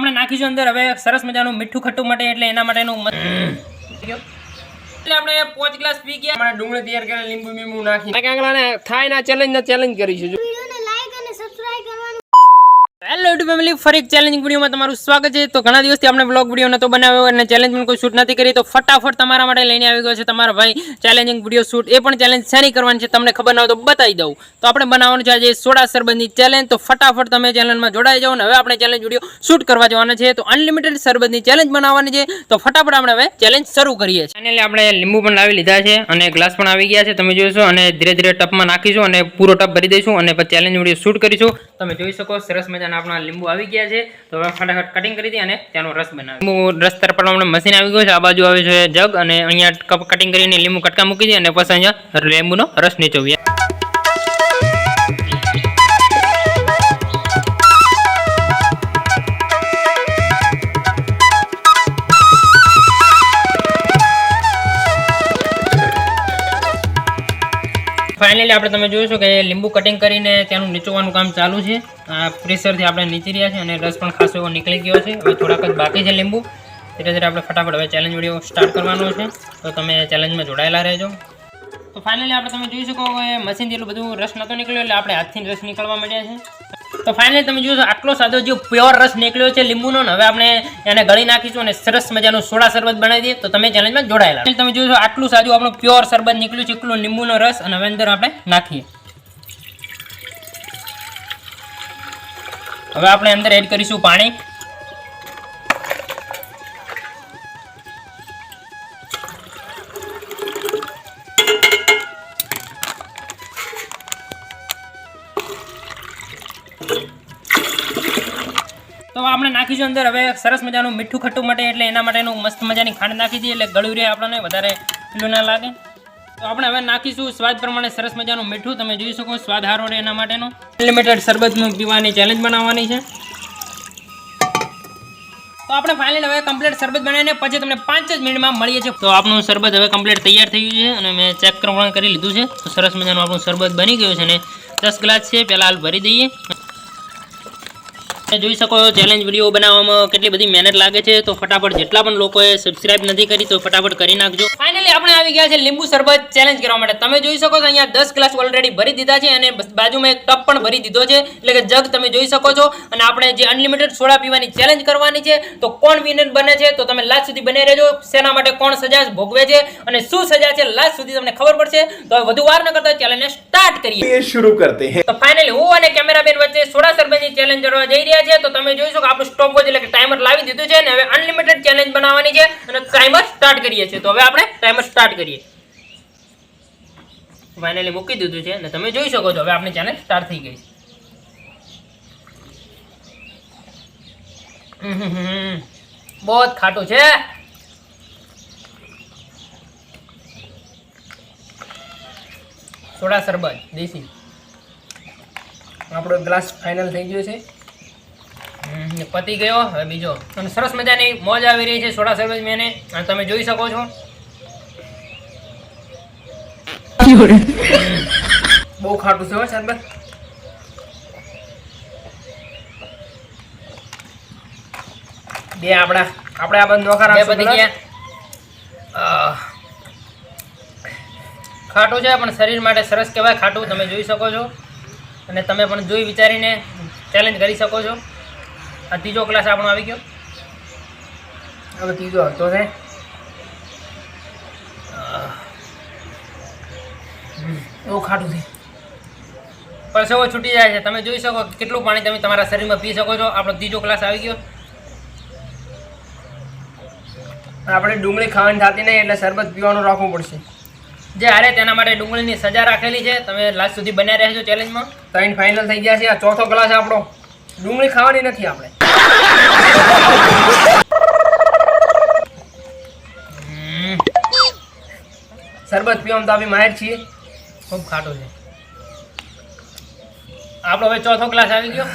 આપણે નાખીશું અંદર. હવે સરસ મજાનું મીઠું ખટ્ટું માટે એટલે એના માટેનું એટલે આપણે પાંચ ગ્લાસ પી ગયા. ડુંગળી તૈયાર કરેલા લીંબુ લીંબુ નાખી. કાંકલાને થાય ના ચેલેન્જ ના ચેલેન્જ કરીશું જો. વિડીયોને લાઈક અને સબસ્ક્રાઇબ કરવાનું હેલો યુટ્યુબ ફેમિલી ફરી એક ચેલેન્જિંગ વિડીયોમાં તમારું સ્વાગત છે. તો ઘણા દિવસથી આપણે બ્લોગ વીડિયો નહોતો બનાવ્યો અને ચેલેન્જ પણ કોઈ શૂટ નથી કરી. તો ફટાફટ તમારા માટે લઈને આવી ગયો છે તમારા ભાઈ. ચેલેન્જિંગ વીડિયો શૂટ એ પણ ચેલેન્જ શેની કરવાની છે તમને ખબર ના હોય તો બતાવી દઉં. તો આપણે બનાવવાનું છે આજે સોડા સરબતની ચેલેન્જ તો ફટાફટ તમે ચેલેન્જમાં જોડાઈ જાઓ અને હવે આપણે ચેલેન્જ વીડિયો શૂટ કરવા જવાના છે. તો અનલિમિટેડ સરબતની ચેલેન્જ બનાવવાની છે. તો ફટાફટ આપણે હવે ચેલેન્જ શરૂ કરીએ છીએ. ફાઇનલી આપણે લીંબુ પણ લાવી લીધા છે અને ગ્લાસ પણ આવી ગયા છે. તમે જોઈશો અને ધીરે ધીરે ટપમાં નાખીશું અને પૂરો ટપ ભરી દઈશું અને ચેલેન્જ વીડિયો શૂટ કરીશું. તમે જોઈ શકો સરસ મજાના આપણા લીંબુ આવી ગયા છે. તો હવે ફટાફટ કટિંગ કરી દઈએ અને તેનો રસ બનાવી લીંબુ રસ તરફ આપણે મશીન આવી ગયું છે. આ બાજુ આવે છે જગ અને અહીંયા કટિંગ કરીને લીંબુ કટકા મૂકી દઈએ અને પછી અહીંયા લીંબુનો રસ નીચોવીએ ફાઇનલી આપણે તમે જોયું છો કે લીંબુ કટિંગ કરીને તેનું નીચોવાનું કામ ચાલુ છે. આ પ્રેશરથી આપણે નીચી રહ્યા છે અને રસ પણ ખાસો એવો નીકળી ગયો છે. હવે થોડાક જ બાકી છે લીંબુ. ધીરે ધીરે આપણે ફટાફટ હવે ચેલેન્જ વીડિયો સ્ટાર્ટ કરવાનો છે. તો તમે ચેલેન્જમાં જોડાયેલા રહેજો. તો ફાઇનલી આપણે તમે જોઈ શકો કે મશીનથી એટલું બધું રસ નહોતો નીકળ્યો એટલે આપણે હાથથી રસ નીકળવા માંડ્યા છે. તો ફાઇનલી તમે જોશો આટલો સાદો જે પ્યોર રસ નીકળ્યો છે, લીંબુનો હવે આપણે એને ગળી નાખીશું અને સરસ મજાનું સોડા શરબત બનાવી દઈએ. તો તમે ચેલેન્જમાં જોડાયેલા તમે જોશો આટલું સાદું આપણું પ્યોર શરબત નીકળ્યું છે એટલું લીંબુનો રસ અને હવે અંદર આપણે નાખીએ. હવે આપણે અંદર એડ કરીશું પાણી. તો આપણે નાખીશું અંદર. હવે સરસ મજાનું મીઠું ખટ્ટું માટે એટલે એના માટેનું મસ્ત મજાની ખાંડ નાખી દઈએ. એટલે ગળ્યું રહે આપણને, વધારે પેલું ના લાગે. તો આપણે હવે નાખીશું સ્વાદ પ્રમાણે સરસ મજાનું મીઠું. તમે જોઈ શકો સ્વાદ હારો રહે એના માટેનું. અનલિમિટેડ શરબતનું પીવાની ચેલેન્જ બનાવવાની છે. તો આપણે ફાઇનલ હવે કમ્પ્લીટ શરબત બનાવીને પછી તમને પાંચ જ મિનિટમાં મળીએ છીએ. તો આપણું શરબત હવે કમ્પ્લીટ તૈયાર થઈ ગયું છે અને મેં ચેક કરવાનું કરી લીધું છે. તો સરસ મજાનું આપણું શરબત બની ગયું છે અને દસ ગ્લાસ છે. પહેલાં હાલ ભરી દઈએ. જોઈ શકો ચેલેન્જ વીડિયો બનાવવામાં કેટલી બધી મહેનત લાગે છે. તો ફટાફટ જેટલા પણ લોકોએ સબસ્ક્રાઇબ નથી કરી, તો ફટાફટ કરી નાખજો. ફાઇનલી આપણે આવી ગયા છે લીંબુ શરબત ચેલેન્જ કરવા માટે. તમે જોઈ શકો છો, અહીંયા દસ ગ્લાસ ઓલરેડી ભરી દીધા છે અને બાજુમાં એક ટપ પણ ભરી દીધો છે. એટલે કે જગ તમે જોઈ શકો છો. અને આપણે જે અનલિમિટેડ સોડા પીવાની ચેલેન્જ કરવાની છે, તો કોણ વિનર બને છે? તો તમે લાસ્ટ સુધી બની રહેજો. શેના માટે કોણ સજા ભોગવે છે? અને શું સજા છે? લાસ્ટ સુધી તમને ખબર પડશે. તો વધુ વાર ન કરતા ચેલેન્જને સ્ટાર્ટ કરીએ. શરૂ કરતે હે. તો ફાઇનલી હું અને કેમેરાબેન વચ્ચે સોડા સરબંધી ચેલેન્જ કરવા જઈ રહ્યા છે તો તમે જોઈ શકો આપણું સ્ટોપ વોચ એટલે કે ટાઈમર લાવી દીધું છે અને હવે અનલિમિટેડ ચેલેન્જ બનાવવાની છે અને ટાઈમર સ્ટાર્ટ કરીએ છીએ. તો હવે આપણે ટાઈમર સ્ટાર્ટ કરીએ. ફાઇનલી મૂકી દીધું છે અને તમે જોઈ શકો છો હવે આપણી ચેલેન્જ સ્ટાર્ટ થઈ ગઈ બહુ ખાટું છે. સોડા સરબત દેશી. આપણો ગ્લાસ ફાઇનલ થઈ ગયો છે. પતી ગયો હવે બીજો. અને સરસ મજાની મોજ આવી રહી છે સોડા સરબત મેં અને તમે જોઈ શકો છો. બહુ ખાટું છે હો શરબત. બે આપણા આપણે આ બંધ નોખા બધી રાખશું. ખાટું છે પણ શરીર માટે સરસ કહેવાય ખાટું તમે જોઈ શકો છો. અને તમે પણ જોઈ વિચારીને ચેલેન્જ કરી શકો છો. આ ત્રીજો ક્લાસ આપણો આવી ગયો. હવે ત્રીજો હતો છે. બહુ ખાટું છે. પરસેવો છૂટી જાય છે. તમે જોઈ શકો કેટલું પાણી તમે તમારા શરીરમાં પી શકો છો. આપણો ત્રીજો ક્લાસ આવી ગયો. આપણે ડુંગળી ખાવાની થતી નહીં એટલે શરબત પીવાનું રાખવું પડશે. જે હારે તેના માટે ડુંગળીની સજા રાખેલી છે. તમે લાસ્ટ સુધી બન્યા રહેજો ચેલેન્જમાં. ત્રણ ફાઇનલ થઈ ગયા છે. આ ચોથો ક્લાસ આપણો. ડુંગળી ખાવાની નથી આપણે. શરબત પીવામાં તો આપણે માહિર છીએ. ખૂબ ખાટું છે. આપણો હવે ચોથો ક્લાસ આવી ગયો.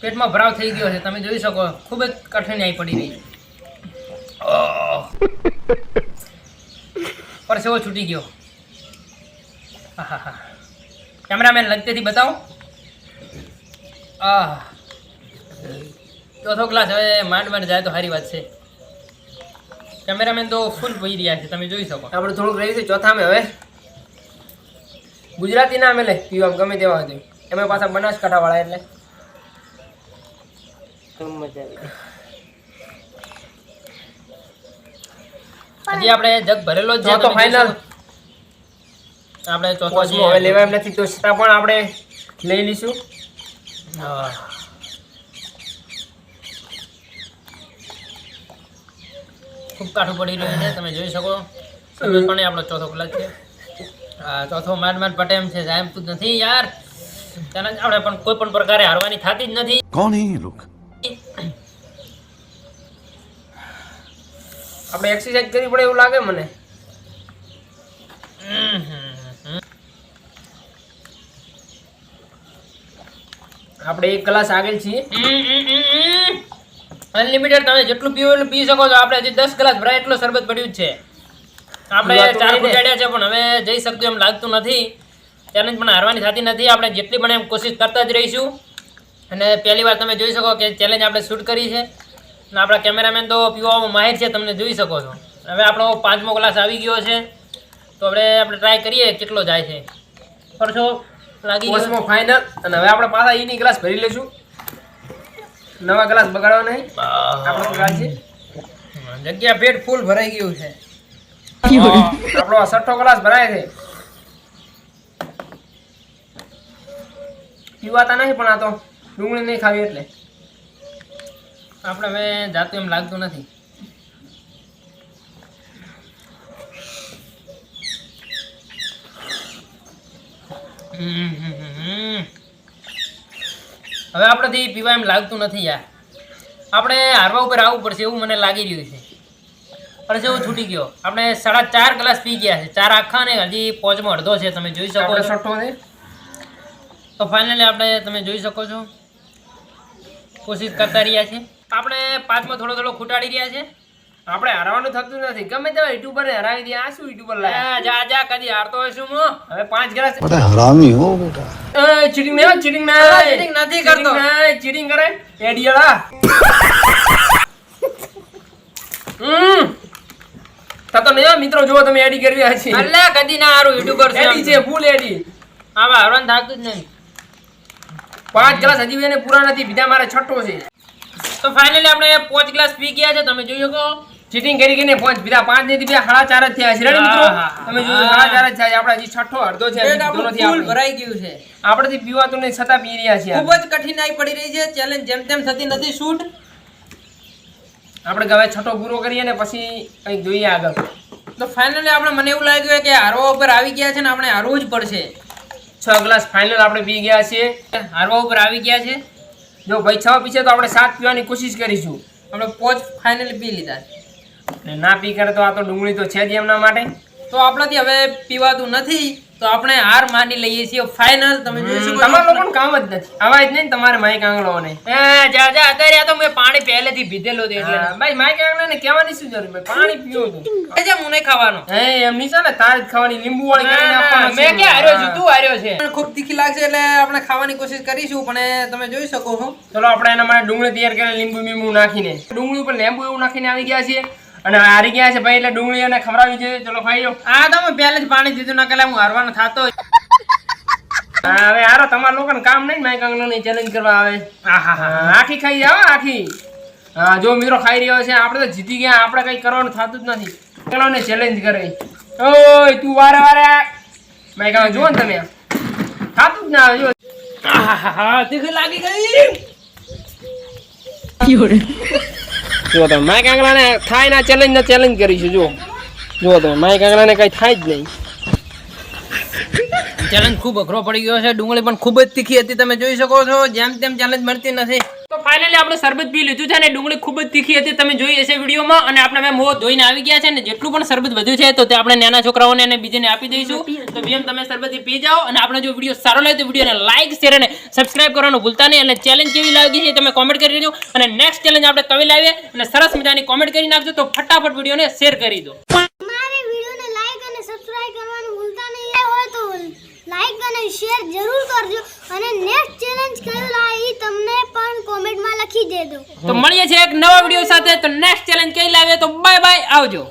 પેટમાં ભરાવ થઈ ગયો છે. તમે જોઈ શકો, ખૂબ જ કઠિનાઈ પડી રહી આહ. પરસેવો છૂટી ગયો. કેમેરામેન લગતેથી બતાવો. આહ. ચોથો ક્લાસ હવે માંડ માંડ જાય તો સારી વાત છે. કેમેરામેન તો ફૂલ પહી રહ્યા છે તમે જોઈ શકો. આપણે થોડુંક રહી છે ચોથામાં હવે. ગુજરાતી ના મેલે પીવા ગમે તેવા હતું એમાં પાછા બનાસકાંઠા વાળા એટલે હજી આપણે જગ ભરેલો જ તો ફાઇનલ આપણે ચોથો હવે લેવા એમ નથી તો છતાં પણ આપણે લઈ લઈશું. ખૂબ કાઠું પડી રહ્યું છે તમે જોઈ શકો. પણ આપણો ચોથો કલાક છે. ચોથો માંડ માંડ પટેમ છે સાહેબ. તું નથી યાર. તને આપણે પણ કોઈ પણ પ્રકારે હારવાની થતી જ નથી. કોણ એ લોકો? આપણે એક્સરસાઇઝ કરવી પડે એવું લાગે મને. આપણે એક ક્લાસ આગળ છીએ. અનલિમિટેડ તમે જેટલું પીવો એટલું પી શકો છો. આપણે હજી દસ ગ્લાસ ભરાય એટલું શરબત પડ્યું છે. આપણે ચાર નહીં છે પણ હવે જઈ શકતું એમ લાગતું નથી. ચેલેન્જ પણ હારવાની થતી નથી. આપણે જેટલી પણ એમ કોશિશ કરતા જ રહીશું. અને પહેલી વાર તમે જોઈ શકો કે ચેલેન્જ આપણે શૂટ કરી છે. અને આપણા કેમેરામેન તો પીવામાં માહિર છે તમને જોઈ શકો છો. હવે આપણો પાંચમો ક્લાસ આવી ગયો છે. તો આપણે આપણે ટ્રાય કરીએ કેટલો જાય છે. પરસો લાગી ગયો. ફાઇનલ અને હવે આપણે પાછા ઈની ગ્લાસ ભરી લઈશું. નવા ગ્લાસ બગાડવા નહીં. આપણો ગ્લાસ છે. જગ્યા પેટ ફૂલ ભરાઈ ગયું છે. આપણો આ છઠ્ઠો ગ્લાસ ભરાય છે. પીવાતા નહીં પણ આ તો ડુંગળી નહીં ખાવી એટલે. આપણે હવે જાતું એમ લાગતું નથી. હવે આપણેથી પીવા એમ લાગતું નથી યાર. આપણે હારવા ઉપર આવવું પડશે એવું મને લાગી રહ્યું છે. પણ જેવું છૂટી ગયો. આપણે સાડા ચાર ગ્લાસ પી ગયા છે. ચાર આખા ને હજી પોચમો અડધો છે. તમે જોઈ શકો છો. છે. તો ફાઇનલી આપણે તમે જોઈ શકો છો. કોશિશ કરતા રહ્યા છે આપણે પાંચમાં થોડો થોડો ખૂટાડી રહ્યા છે. આપણે હારવાનું થતું નથી. ગમે તે યુટ્યુબર ને હરાવી દે. આ શું યુટ્યુબર લાયા? જા જા કદી હારતો હોય શું હવે પાંચ ગ્લાસ બટા હરામી હો બેટા. એ ચીટિંગ ના ચીટિંગ ના ચીટિંગ નથી કરતો. ચીટિંગ કરે. એડિયલા. હમ. તો નહીં મિત્રો જો તમે એડી કરવી આ છે. અલ્લા કદી ના હારું યુટ્યુબર છે એડી છે ફૂલ એડી. આવા હરવાનું થાતું જ નહીં. પાંચ ગ્લાસ હજી એને પૂરા નથી. બીજા મારે છઠ્ઠો છે. તો ફાઇનલી આપણે પાંચ ગ્લાસ પી ગયા છે. તમે જોઈ શકો. ચીટિંગ કરી કરીને પાંચ બીજા પાંચ ને બીજા સાડા ચાર જ થયા છે. રેડી મિત્રો? તમે. જોયું સાડા ચાર જ થયા છે. આપણા જે છઠ્ઠો અડધો છે. આપણે. ભરાઈ ગયું છે. આપણેથી પીવાતું નહીં છતાં પી રહ્યા છીએ ખૂબ જ કઠિનાઈ પડી રહી છે. ચેલેન્જ જેમ તેમ થતી નથી. શૂટ આપણે ગવે છઠ્ઠો પૂરો કરીએ ને પછી કંઈક જોઈએ આગળ. તો ફાઇનલી આપણે મને એવું લાગ્યું કે હારવા ઉપર આવી ગયા છે ને આપણે હારવું જ પડશે. છ ગ્લાસ ફાઇનલ આપણે પી ગયા છીએ. હારવા ઉપર આવી ગયા છે. જો ભાઈ, છ પીશે તો આપણે સાત પીવાની કોશિશ કરીશું. આપણે પોચ ફાઇનલી પી લીધા. ના પી કરે તો આ તો ડુંગળી તો છે જ એમના માટે. તો આપણાથી હવે પીવાતું નથી. તો આપણે હાર માની લઈએ છીએ. ફાઇનલ તમે જોઈ શકો તમારે લોકોનું કામ જ નથી. આવા જ નહીં ને તમારે માઇક આંગળોને ને જા જા અત્યારે આ તો મેં પાણી પહેલેથી ભીધેલો છે એટલે. ભાઈ માઇક આંગળાને કહેવાની શું જરૂર ભાઈ પાણી પીવો તું જે હું નહીં ખાવાનો. હે એમ નહીં છે ને તારે જ ખાવાની લીંબુ વાળી કરીને આપવાનો મેં ક્યાં હાર્યો છું? તું હાર્યો છે. ખૂબ તીખી લાગશે એટલે આપણે ખાવાની કોશિશ કરીશું પણ તમે જોઈ શકો છો. ચલો આપણે એના માટે ડુંગળી તૈયાર કરીને લીંબુ બીંબુ નાખીને. ડુંગળી ઉપર લીંબુ એવું નાખીને આવી ગયા છીએ. અને હારી ગયા છે ભાઈ એટલે ડુંગળી એને ખવડાવી છે ચલો ખાઈ આ તો હું પહેલે જ પાણી દીધું ના કલા હું હારવાનો થતો હવે હારો તમારા લોકોને કામ નહીં માઇક આંગળોની ચેલેન્જ કરવા આવે. હા, આખી ખાઈ જાવ આખી. હા જો મીરો ખાઈ રહ્યો છે આપણે તો જીતી ગયા આપણે કઈ કરવાનું થતું જ નથી. ચલો ને ચેલેન્જ કરે. ઓય તું વારે વારે માય આંગળ જુઓ ને તમે. થતું જ ના આવે, જો. હા તીખી લાગી ગઈ. જો તમે. માય કાંકરાને થાય ના ચેલેન્જ ના ચેલેન્જ કરીશું જુઓ. જુઓ તમે. માય કાંકરાને કઈ થાય જ નહીં. ચેલેન્જ ખૂબ અઘરો પડી ગયો છે. ડુંગળી પણ ખૂબ જ તીખી હતી, તમે જોઈ શકો છો. જેમ તેમ ચેલેન્જ મળતી નથી. તો ફાઇનલી આપણે શરબત પી લીધું છે અને ડુંગળી ખૂબ જ તીખી હતી. તમે જોઈ હશે વિડીયોમાં અને આપણે મેં મોં ધોઈને આવી ગયા છે ને જેટલું પણ શરબત વધ્યું છે તો તે આપણે નાના છોકરાઓને અને બીજાને આપી દઈશું. તો જેમ તમે શરબત પી જાઓ અને આપણે જો વીડિયો સારો લાગે તો વિડીયોને લાઈક શેર અને સબસ્ક્રાઇબ કરવાનું ભૂલતા નહીં. અને ચેલેન્જ કેવી લાગી છે તમે કોમેન્ટ કરી દેજો. અને નેક્સ્ટ ચેલેન્જ આપણે કવિ લાવીએ અને સરસ મજાની કોમેન્ટ કરી નાખજો. તો ફટાફટ વિડીયોને શેર કરી દો. શેર જરૂર કરજો અને નેક્સ્ટ ચેલેન્જ કયું લાવી તમને પણ કોમેન્ટમાં લખી દેજો. તો મળીએ છીએ એક નવા વીડિયો સાથે. તો નેક્સ્ટ ચેલેન્જ કઈ લાવીએ તો બાય બાય આવજો.